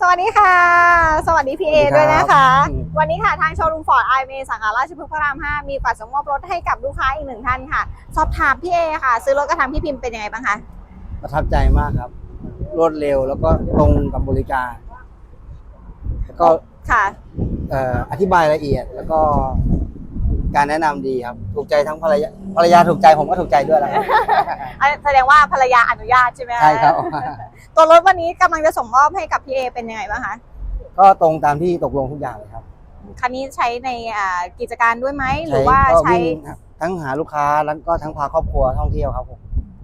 สวัสดีค่ะ สวัสดีพี่เอสวัสดีครับด้วยนะคะอืมวันนี้ค่ะทางโชว์รูมฟอร์ดไอเมสาขาราชพฤกษ์พระราม 5 มีกว่าส่งมอบรถให้กับลูกค้าอีกหนึ่งท่านค่ะ สอบถามพี่เอค่ะ ซื้อรถกระทำพี่พิมพ์เป็นยังไงบ้างคะประทับใจมากครับ รวดเร็วแล้วก็ตรงกับบริการ แล้วก็ค่ะเอ่ออธิบายละเอียดแล้วก็ การแนะนำดีครับ ถูกใจทั้งภรรยาภรรยาถูกใจผมก็ถูกใจด้วยแล้วครับอันแสดงว่าภรรยาอนุญาตใช่ไหมะใช่ครับ ตัวรถวันนี้กำลังจะส่งมอบให้กับพี่เอเป็นยังไงบ้างคะ ก็ตรงตามที่ตกลงทุกอย่างเลยครับคันนี้ใช้ในอ่ากิจการด้วยไหมหรือว่าก็ใช้วิ่งทั้งหาลูกค้าแล้วก็ทั้งพาครอบครัวท่องเที่ยวครับผม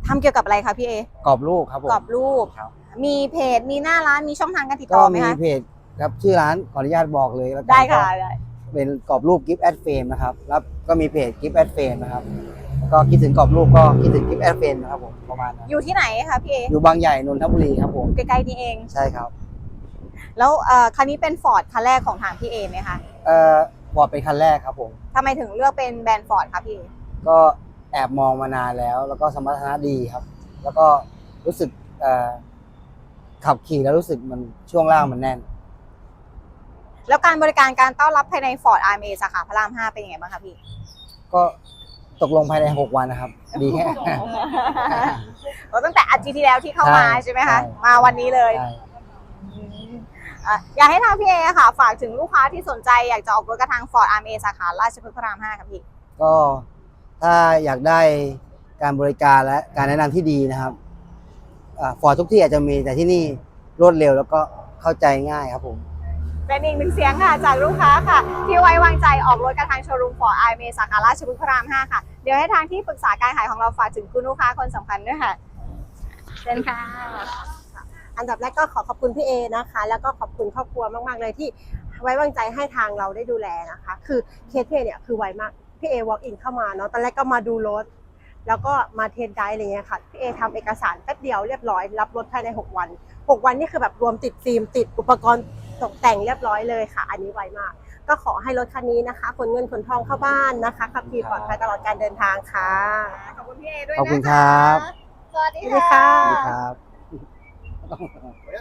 ทำเกี่ยวกับอะไรคะพี่เอกรอบลูกครับผมกรอบรูป ครับ มีเพจมีหน้าร้านมีช่องทางการติดก็ต่อไหมมีคะเพจครับชื่อร้านขออนุญาตบอกเลยแล้วกันได้ค่ะก็ได้ เป็นกรอบรูปกิฟต์แอดเฟมนะครับแล้วก็มีเพจกิฟต์แอดเฟมนะครับแล้วก็คิดถึงกรอบรูปก็คิดถึงกิฟต์แอดเฟมนะครับผมประมาณนั้นอยู่ที่ไหนคะพี่เออยู่บางใหญ่นนทบุรีครับผมใกล้ๆนี่เอง ใช่ครับ แล้วเอ่อคันนี้เป็นฟอร์ดคันแรกของทางพี่เอไหมคะเอ่อบอร์ดเป็นคันแรกครับผมทำไมถึงเลือกเป็นแบรนด์ฟอร์ดคะพี่ก็แอบมองมานานแล้ว แล้วก็สมรรถนะดีครับ แล้วก็รู้สึกเอ่อขับขี่แล้วรู้สึกมันช่วงล่างมันแน่น แล้วการบริการการต้อนรับภายในฟอร์ดอาร์เมสาขาพระราม5เป็นยังไงบ้างคะพี่ ก็ตกลงภายใน 6 วันนะครับ ดีแค่ก็ตั้งแต่อาทิตย์ที่แล้วที่เข้ามาใช่ใช่ไหมคะ ใช่ มาวันนี้เลยใช่อะอยากให้ทางพี่เอค่ะ ฝากถึงลูกค้าที่สนใจอยากจะออกรถกระทางฟอร์ดอาร์เมสาขาราชพฤกษ์พระราม5ครับพี่ ก็ถ้าอยากได้การบริการและการแนะนำที่ดีนะครับฟอร์ทุกที่อาจจะมีแต่ที่นี่รวดเร็วแล้วก็เข้าใจง่ายครับผม เป็นอีกหนึ่งเสียงค่ะจากลูกค้าค่ะ ที่ไว้วางใจออกรถกระทางโชว์รูมฟอร์ดอเมสาขาราชพฤกษ์พระราม 5 ค่ะ เดี๋ยวให้ทางที่ปรึกษาการขายของเราฝากถึงคุณลูกค้าคนสำคัญด้วยค่ะเชิญค่ะ อันดับแรกก็ขอขอบคุณพี่เอนะคะ แล้วก็ขอบคุณครอบครัวมาก ๆ เลยที่ไว้วางใจให้ทางเราได้ดูแลนะคะ คือเคสพี่เอเนี่ยคือไวมาก พี่เอ walk in เข้ามาเนาะ ตอนแรกก็มาดูรถ แล้วก็มาเทสไดร์อะไรเงี้ยค่ะ พี่เอทำเอกสารแป๊บเดียวเรียบร้อย รับรถภายใน 6 วัน 6 วันนี่คือแบบรวมติดฟิล์มติดอุปกรณ์ ตกแต่งเรียบร้อยเลยค่ะ อันนี้ไวมาก ก็ขอให้รถคันนี้นะคะขนเงินขนทองเข้าบ้านนะคะขับขี่ปลอดภัยตลอดการเดินทางค่ะ ขอบคุณพี่เอด้วยขอบคุณนะะครับ สวัสดีสวัสดีค่ะ ค่ะสวัสดีครับ